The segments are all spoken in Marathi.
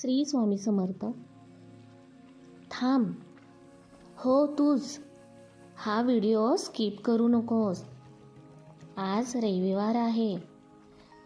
श्री स्वामी समर्थ. थांब. हो तूच हा व्हिडिओ स्किप करू नकोस. आज रविवार आहे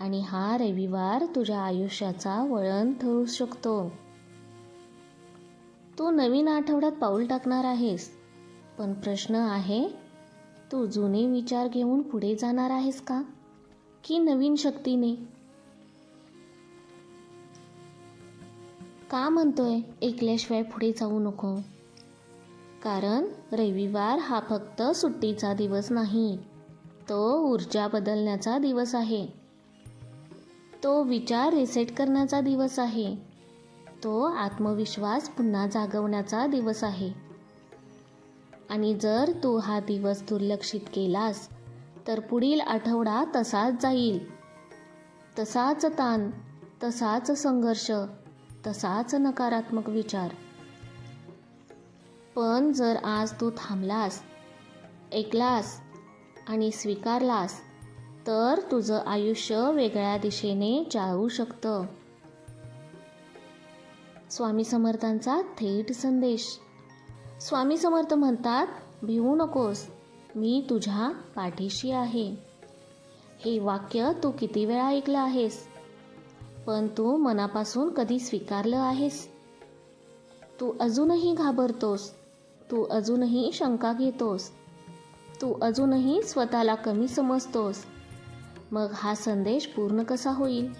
आणि हा रविवार तुझ्या आयुष्याचा वळण ठरू शकतो. तू नवीन आठवड्यात पाऊल टाकणार आहेस पण प्रश्न आहे तू जुने विचार घेऊन पुढे जाणार आहेस का? की नवीन शक्तीने? का म्हणतोय? ऐकल्याशिवाय पुढे जाऊ नको. कारण रविवार हा फक्त सुट्टीचा दिवस नाही. तो ऊर्जा बदलण्याचा दिवस आहे. तो विचार रिसेट करण्याचा दिवस आहे. तो आत्मविश्वास पुन्हा जागवण्याचा दिवस आहे. आणि जर तू हा दिवस दुर्लक्षित केलास तर पुढील आठवडा तसाच जाईल. तसाच ताण तसाच संघर्ष तसाच नकारात्मक विचार. पण जर आज तू थांबलास ऐकलास आणि स्वीकारलास तर तुझं आयुष्य वेगळ्या दिशेने जाऊ शकतं. स्वामी समर्थांचा थेट संदेश. स्वामी समर्थ म्हणतात भिवू नकोस मी तुझ्या पाठीशी आहे. हे वाक्य तू किती वेळा ऐकलं आहेस? पण तू मनापासून कधी स्वीकारलं आहेस? तू अजूनही घाबरतोस. तू अजूनही शंका घेतोस. तू अजूनही स्वतःला कमी समजतोस. मग हा संदेश पूर्ण कसा होईल?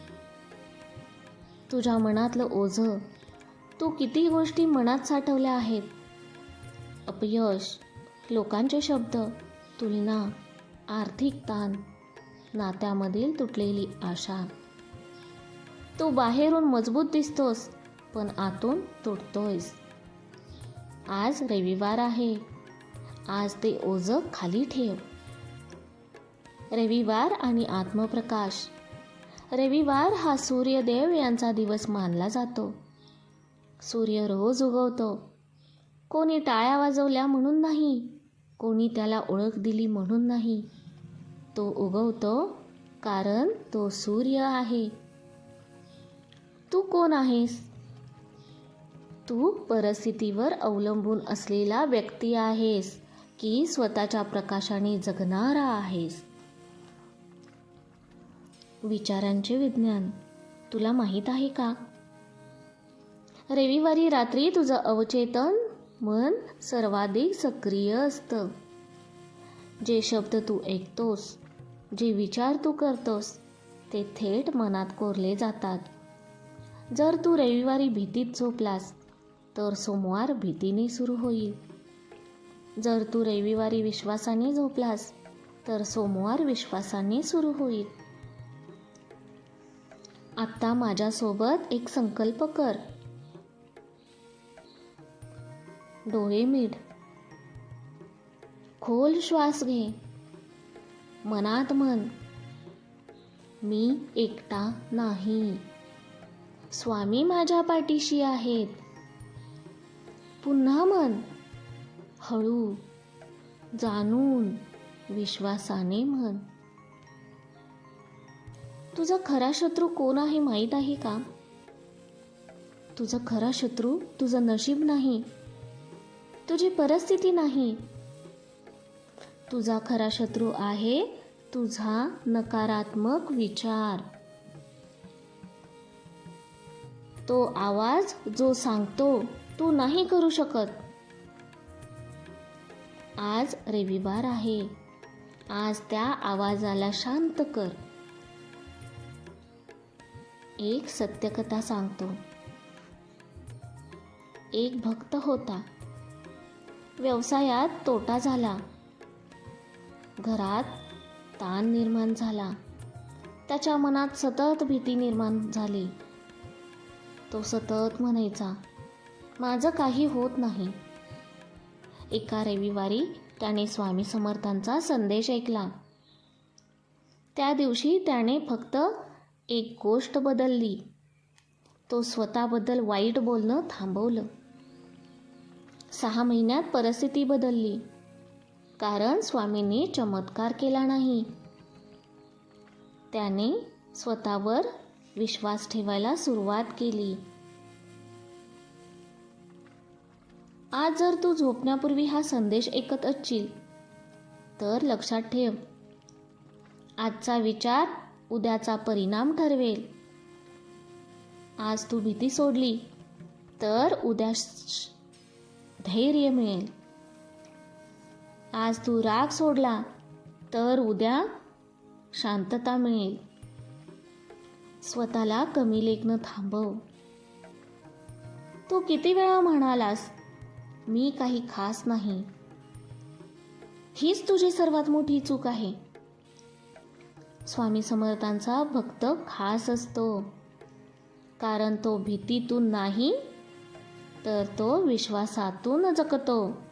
तुझ्या मनातलं ओझं. तू किती गोष्टी मनात साठवल्या आहेत? अपयश लोकांचे शब्द तुलना आर्थिक ताण नात्यामधील तुटलेली आशा. तू बाहेरून मजबूत दिसतोस पण आतून तुटतोयस. आज रविवार आहे. आज ते ओझं खाली ठेव. रविवार आणि आत्मप्रकाश. रविवार हा सूर्यदेव यांचा दिवस मानला जातो. सूर्य रोज उगवतो. कोणी टाळ्या वाजवल्या म्हणून नाही कोणी त्याला ओळख दिली म्हणून नाही. तो उगवतो कारण तो सूर्य आहे. तू कोण आहेस? तू परिस्थितीवर अवलंबून असलेला व्यक्ती आहेस की स्वतःच्या प्रकाशाने जगणारा आहेस? विचारांचे विज्ञान तुला माहीत आहे का? रविवारी रात्री तुझं अवचेतन मन सर्वाधिक सक्रिय असतं. जे शब्द तू ऐकतोस जे विचार तू करतोस ते थेट मनात कोरले जातात. जर तू रविवारी भीतीत झोपलास तर सोमवार भीतीने सुरू होईल. जर तू रविवारी विश्वासाने झोपलास तर सोमवार विश्वासाने सुरू होईल. आत्ता माझ्यासोबत एक संकल्प कर. डोळे मीठ खोल श्वास घे. मनात मन मी एकटा नाही. स्वामी माझ्या पाठीशी आहेत. पुन्हा मन हळू. जाणून. विश्वासाने म्हण. तुझा खरा शत्रू कोण आहे माहीत आहे का? तुझा खरा शत्रू तुझं नशीब नाही. तुझी परिस्थिती नाही. तुझा खरा शत्रू आहे तुझा नकारात्मक विचार. तो आवाज जो सांगतो तू नाही करू शकत. आज रविवार आहे. आज त्या आवाजाला शांत कर. एक सत्यकथा सांगतो. एक भक्त होता. व्यवसायात तोटा झाला. घरात ताण निर्माण झाला. त्याच्या मनात सतत भीती निर्माण झाली. तो सतत म्हणायचा माझं काही होत नाही. एका रविवारी त्याने स्वामी समर्थांचा संदेश ऐकला. त्या दिवशी त्याने फक्त एक गोष्ट बदलली. तो स्वतःबद्दल वाईट बोलणं थांबवलं. सहा महिन्यात परिस्थिती बदलली कारण स्वामींनी चमत्कार केला नाही. त्याने स्वतःवर विश्वास ठेवायला सुरुवात केली. आज जर तू झोपण्यापूर्वी हा संदेश ऐकत असशील तर लक्षात ठेव. आजचा विचार उद्याचा परिणाम ठरवेल. आज तू भीती सोडली तर उद्या धैर्य मिळेल. आज तू राग सोडला तर उद्या शांतता मिळेल. स्वतःला कमी लेखणं थांबव. तू किती वेळा म्हणालास मी काही खास नाही. हीच तुझी सर्वात मोठी चूक आहे. स्वामी समर्थांचा भक्त खास असतो. कारण तो भीतीतून नाही तर तो विश्वासातून जगतो.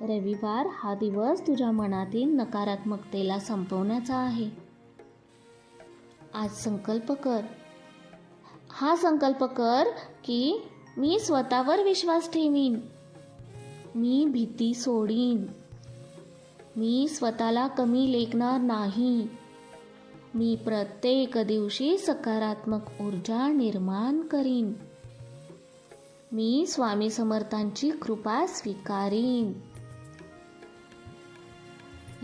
रविवार हा दिवस तुझ्या मनातील नकारात्मकतेला संपवण्याचा आहे. आज संकल्प कर. हा संकल्प कर की मी स्वतःवर विश्वास ठेवीन. मी भीती सोडीन. मी स्वतःला कमी लेखणार नाही. मी प्रत्येक दिवशी सकारात्मक ऊर्जा निर्माण करीन. मी स्वामी समर्थांची कृपा स्वीकारीन.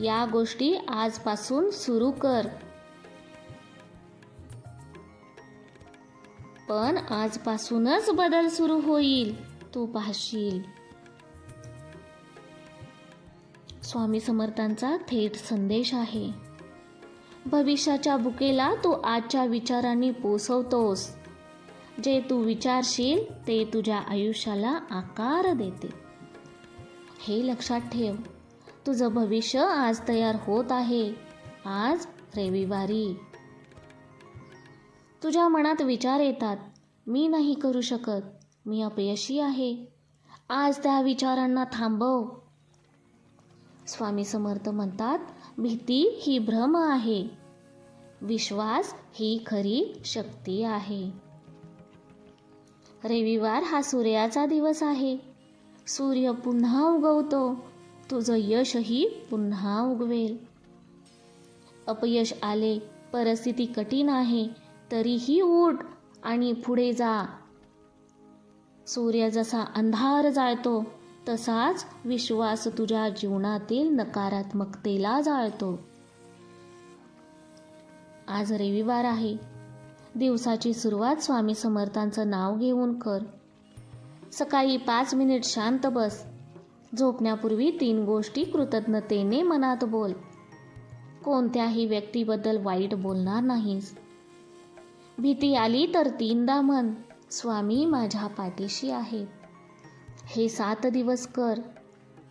या गोष्टी आजपासून सुरू कर. पण आजपासूनच बदल सुरू होईल तू पाहशील. स्वामी समर्थांचा थेट संदेश आहे. भविष्याच्या बुकेला तू आजच्या विचारांनी पोसवतोस. जे तू विचारशील ते तुझ्या आयुष्याला आकार देते. हे लक्षात ठेव तुझं भविष्य आज तयार होत आहे. आज रविवारी. तुझ्या मनात विचार येतात मी नाही करू शकत मी अपयशी आहे. आज त्या विचारांना थांबव. स्वामी समर्थ म्हणतात भीती ही भ्रम आहे. विश्वास ही खरी शक्ती आहे. रविवार हा सूर्याचा दिवस आहे. सूर्य पुन्हा उगवतो तुझं यशही पुन्हा उगवेल. अपयश आले परिस्थिती कठीण आहे. तरीही उठ आणि पुढे जा. सूर्य जसा अंधार जाळतो तसाच विश्वास तुझ्या जीवनातील नकारात्मकतेला जाळतो. आज रविवार आहे. दिवसाची सुरुवात स्वामी समर्थांचं नाव घेऊन कर. सकाळी पाच मिनिट शांत बस. झोपण्यापूर्वी तीन गोष्टी कृतज्ञतेने मनात बोल. कोणत्याही व्यक्तीबद्दल वाईट बोलणार नाहीस. भीती आली तर तीनदा म्हण स्वामी माझ्या पाठीशी आहे. हे सात दिवस कर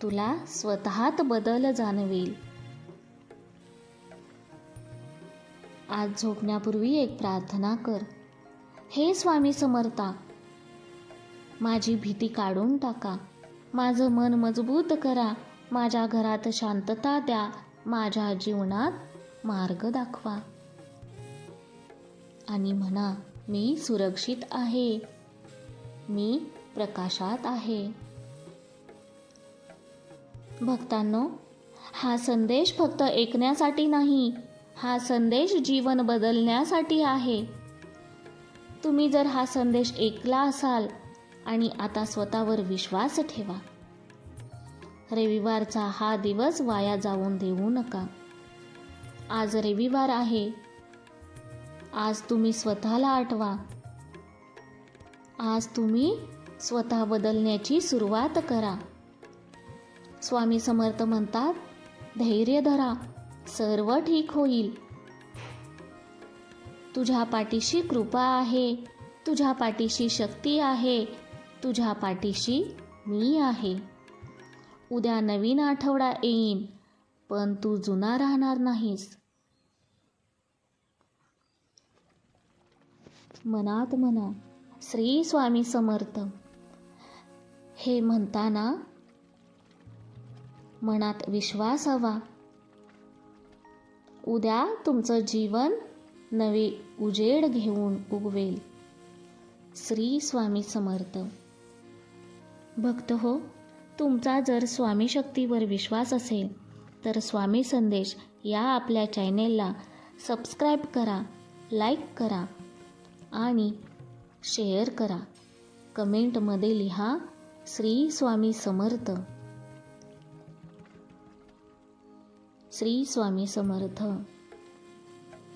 तुला स्वतःत बदल जाणवेल. आज झोपण्यापूर्वी एक प्रार्थना कर. हे स्वामी समर्था माझी भीती काढून टाका. माझं मन मजबूत करा. माझ्या घरात शांतता द्या. माझ्या जीवनात मार्ग दाखवा. आणि म्हणा मी सुरक्षित आहे. मी प्रकाशात आहे. भक्तांनो हा संदेश फक्त ऐकण्यासाठी नाही हा संदेश जीवन बदलण्यासाठी आहे. तुम्ही जर हा संदेश ऐकला असाल आणि आता स्वतःवर विश्वास ठेवा. रविवारचा हा दिवस वाया जाऊन देऊ नका. आज रविवार आहे. आज तुम्ही स्वतःला आठवा. आज तुम्ही स्वतः बदलण्याची सुरुवात करा. स्वामी समर्थ म्हणतात धैर्य धरा सर्व ठीक होईल. तुझ्या पाठीशी कृपा आहे तुझ्या पाठीशी शक्ती आहे तुझ्या पाठीशी मी आहे. उद्या नवीन आठवडा येईन पण तू जुना राहणार नाहीस. मनात म्हणा श्री स्वामी समर्थ. हे म्हणताना मनात विश्वास हवा. उद्या तुमचं जीवन नवे उजेड घेऊन उगवेल. श्री स्वामी समर्थ. भक्त हो तुमचा जर स्वामी शक्तीवर विश्वास असेल तर स्वामी संदेश या आपल्या चॅनेलला सबस्क्राईब करा लाईक करा आणि शेअर करा. कमेंटमध्ये लिहा श्री स्वामी समर्थ. श्री स्वामी समर्थ.